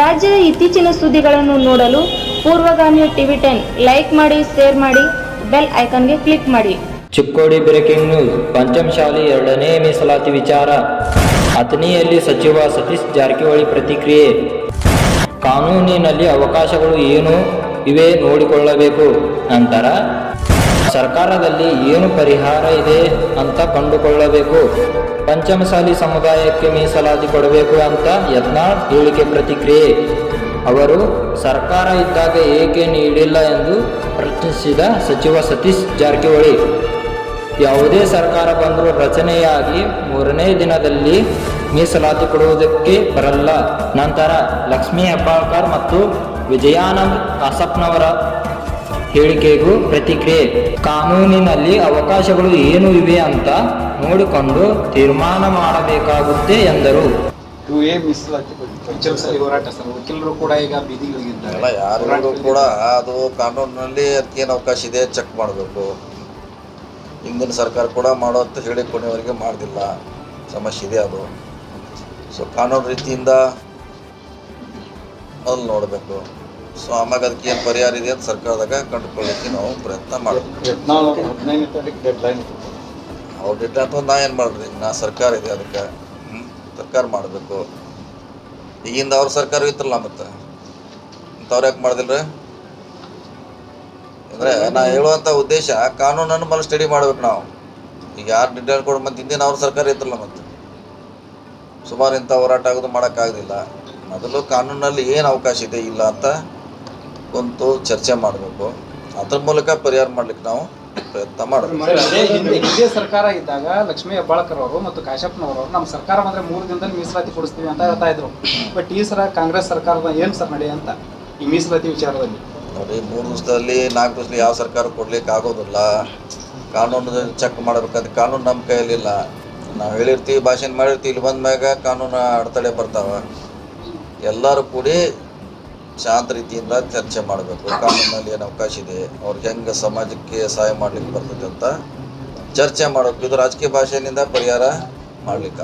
ರಾಜ್ಯದ ಇತ್ತೀಚಿನ ಸುದ್ದಿಗಳನ್ನು ನೋಡಲು ಪೂರ್ವಗಾಮಿ ಟಿವಿ ಟೆನ್ ಲೈಕ್ ಮಾಡಿ, ಶೇರ್ ಮಾಡಿ, ಬೆಲ್ ಐಕಾನ್ಗೆ ಕ್ಲಿಕ್ ಮಾಡಿ. ಚಿಕ್ಕೋಡಿ ಬ್ರೇಕಿಂಗ್ ನ್ಯೂಸ್ ಪಂಚಮಶಾಲಿ ಎರಡನೇ ಮೀಸಲಾತಿ ವಿಚಾರ, ಅಥಣಿಯಲ್ಲಿ ಸಚಿವ ಸತೀಶ್ ಜಾರಕಿಹೊಳಿ ಪ್ರತಿಕ್ರಿಯೆ. ಕಾನೂನಿನಲ್ಲಿ ಅವಕಾಶಗಳು ಏನು? ಇವೆ ನೋಡಿಕೊಳ್ಳಬೇಕು. ನಂತರ ಸರ್ಕಾರದಲ್ಲಿ ಏನು ಪರಿಹಾರ ಇದೆ ಅಂತ ಕಂಡುಕೊಳ್ಳಬೇಕು? ಪಂಚಮಸಾಲಿ ಸಮುದಾಯಕ್ಕೆ ಮೀಸಲಾತಿ ಕೊಡಬೇಕು ಅಂತ ಯತ್ನಾಳ್ ಹೇಳಿಕೆ ಪ್ರತಿಕ್ರಿಯೆ. ಅವರು, ಸರ್ಕಾರ ಇದ್ದಾಗ ಏಕೆ ನೀಡಿಲ್ಲ ಎಂದು ಪ್ರಶ್ನಿಸಿದ ಸಚಿವ ಸತೀಶ್ ಜಾರಕಿಹೊಳಿ. ಯಾವುದೇ ಸರ್ಕಾರ ಬಂದರೂ ರಚನೆಯಾಗಿ ಮೂರನೇ ದಿನದಲ್ಲಿ ಮೀಸಲಾತಿ ಕೊಡುವುದಕ್ಕೆ ಬರಲ್ಲ. ನಂತರ ಲಕ್ಷ್ಮೀ ಹೆಬ್ಬಾಳ್ಕರ್ ಮತ್ತು ವಿಜಯಾನಂದ್ ಕಾಸಪ್ನವರ ಹೇಳಿಕೆಗೂ ಪ್ರತಿಕ್ರಿಯೆ. ಕಾನೂನಿನಲ್ಲಿ ಅವಕಾಶಗಳು ಏನು ಇವೆ ಅಂತ ನೋಡಿಕೊಂಡು ತೀರ್ಮಾನ ಮಾಡಬೇಕಾಗುತ್ತೆ ಎಂದರು. ಇವು ಏನ್ ಮೀಸಲಾತಿ ಬಗ್ಗೆ ವಕೀಲರ ಹೋರಾಟ ಸರ್ ವಕೀಲರು ಕೂಡ ಈಗ ಬೀದಿಗೆ ಹೋಗಿದ್ದಾರೆ. ಅಲ್ಲ ಕೂಡ ಅದು ಕಾನೂನಿನಲ್ಲಿ ಅದಕ್ಕೇನು ಅವಕಾಶ ಇದೆ ಚೆಕ್ ಮಾಡಬೇಕು. ಹಿಂದಿನ ಸರ್ಕಾರ ಕೂಡ ಮಾಡೋ ಅಂತ ಹೇಳಿ ಕೊನೆಯವರೆಗೆ ಮಾಡೋದಿಲ್ಲ. ಸಮಸ್ಯೆ ಇದೆ ಅದು. ಸೊ ಕಾನೂನು ರೀತಿಯಿಂದ ಅಲ್ಲಿ ನೋಡಬೇಕು. ಸೊ ಆಮ್ಯಾಗ ಅದಕ್ಕೆ ಏನು ಪರಿಹಾರ ಇದೆ ಅಂತ ಸರ್ಕಾರದಾಗ ಕಂಡುಕೊಳ್ಳಿಕ್ಕೆ ನಾವು ಪ್ರಯತ್ನ ಮಾಡ್ತೀವಿ. ಹದಿನೈದನೇ ತಾರೀಕು ಡೆಡ್ ಲೈನ್ ಅವ್ರ ಅಥವಾ ನಾ ಏನು ಮಾಡ್ರಿ ನಾ ಸರ್ಕಾರ ಇದೆ ಅದಕ್ಕೆ ಸರ್ಕಾರ ಮಾಡಬೇಕು. ಈಗಿಂದ ಅವ್ರ ಸರ್ಕಾರ ಇತ್ತಲ್ಲ ಮತ್ತೆ? ಇಂಥವ್ರು ಯಾಕೆ ಮಾಡ್ದಿಲ್ರಿ? ಅಂದರೆ ನಾ ಹೇಳುವಂಥ ಉದ್ದೇಶ ಕಾನೂನನ್ನು ಮೇಲೆ ಸ್ಟಡಿ ಮಾಡ್ಬೇಕು ನಾವು. ಈಗ ಯಾರು ಡಿಟೇಲ್ ಕೊಡು ಮತ್ತೆ ಹಿಂದಿನ ಅವ್ರ ಸರ್ಕಾರ ಇತ್ತಲ್ಲ ಮತ್ತೆ? ಸುಮಾರು ಇಂಥ ಹೋರಾಟ ಆಗೋದು ಮಾಡೋಕ್ಕಾಗಲಿಲ್ಲ ಮೊದಲು ಕಾನೂನಲ್ಲಿ ಏನು ಅವಕಾಶ ಇದೆ ಇಲ್ಲ ಅಂತ ಕುಂತು ಚರ್ಚೆ ಮಾಡಬೇಕು. ಅದ್ರ ಮೂಲಕ ಪರಿಹಾರ ಮಾಡ್ಲಿಕ್ಕೆ ನಾವು ಪ್ರಯತ್ನ ಮಾಡಬೇಕು. ಇದೇ ಸರ್ಕಾರ ಇದ್ದಾಗ ಲಕ್ಷ್ಮೀ ಹೆಬ್ಬಾಳ್ಕರ್ ಅವರು ಮತ್ತು ಕಾಶಪ್ಪನವರು ನಮ್ಮ ಸರ್ಕಾರ ಬಂದ್ರೆ ಮೂರು ದಿನದಲ್ಲಿ ಮೀಸಲಾತಿ ಕೊಡಿಸ್ತೀವಿ ಅಂತ ಹೇಳ್ತಾ ಇದ್ರು. ಬಟ್ ಈ ಸರ ಕಾಂಗ್ರೆಸ್ ಸರ್ಕಾರದ ಏನು ಸರ್ ನಡೆ ಅಂತ ಈ ಮೀಸಲಾತಿ ವಿಚಾರದಲ್ಲಿ? ನೋಡಿ ಮೂರು ದಿವಸದಲ್ಲಿ ನಾಲ್ಕು ದಿವಸದಲ್ಲಿ ಯಾವ ಸರ್ಕಾರ ಕೊಡ್ಲಿಕ್ಕೆ ಆಗೋದಿಲ್ಲ. ಕಾನೂನು ಚೆಕ್ ಮಾಡ್ಬೇಕಾದ್ರೆ ಕಾನೂನು ನಮ್ಮ ಕೈಯಲ್ಲಿಲ್ಲ. ನಾವು ಹೇಳಿರ್ತೀವಿ ಭಾಷಣ ಮಾಡಿರ್ತೀವಿ ಇಲ್ಲಿ ಬಂದ ಮ್ಯಾಗ ಕಾನೂನು ಅಡೆತಡೆ ಬರ್ತಾವ. ಎಲ್ಲರೂ ಕೂಡಿ ಶಾಂತ ರೀತಿಯಿಂದ ಚರ್ಚೆ ಮಾಡಬೇಕು. ಕಾನೂನಲ್ಲಿ ಏನು ಅವಕಾಶ ಇದೆ? ಅವ್ರಿಗೆ ಹೆಂಗೆ ಸಮಾಜಕ್ಕೆ ಸಹಾಯ ಮಾಡ್ಲಿಕ್ಕೆ ಬರ್ತದೆ ಅಂತ ಚರ್ಚೆ ಮಾಡಬೇಕು. ಇದು ರಾಜಕೀಯ ಭಾಷೆಯಿಂದ ಪರಿಹಾರ ಮಾಡ್ಲಿಕ್ಕೆ